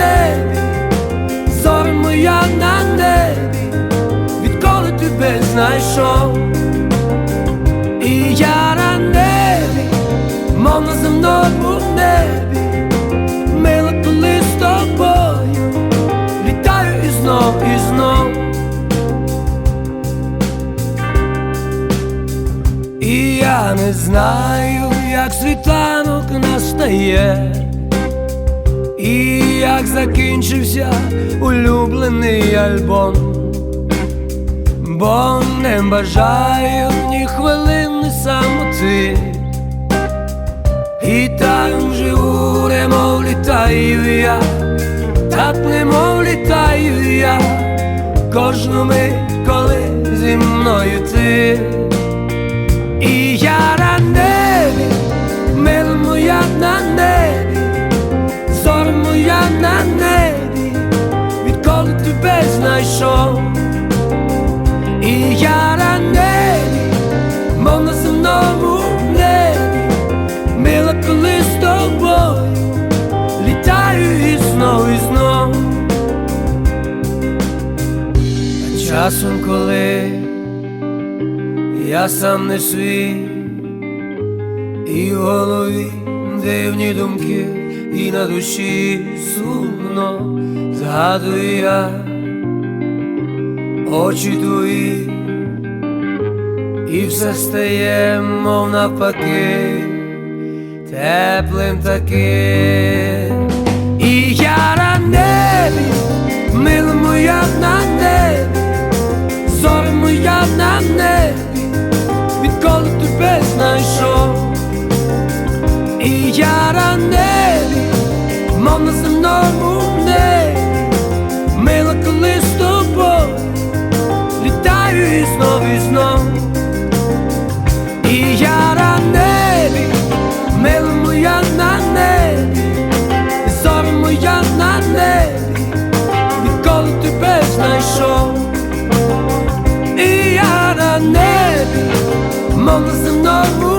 Небі, зоря моя на небі, відколи тебе знайшов. І я на небі, мов на земному небі, мила, коли з тобою, літаю і знов, і знов. І я не знаю, як світанок настає, і як закінчився улюблений альбом, бо не бажаю ні хвилини самоти, і так живу, немов літаю я, так немов літаю я, кожну мить, коли зі мною ти. І я на небі, мила моя на часом, коли я сам не свій, і в голові дивні думки, і на душі сумно згадую я очі твої, і все стає, мов навпаки, теплим таким. І я на небі, мила моя на І я на небі, мов на земному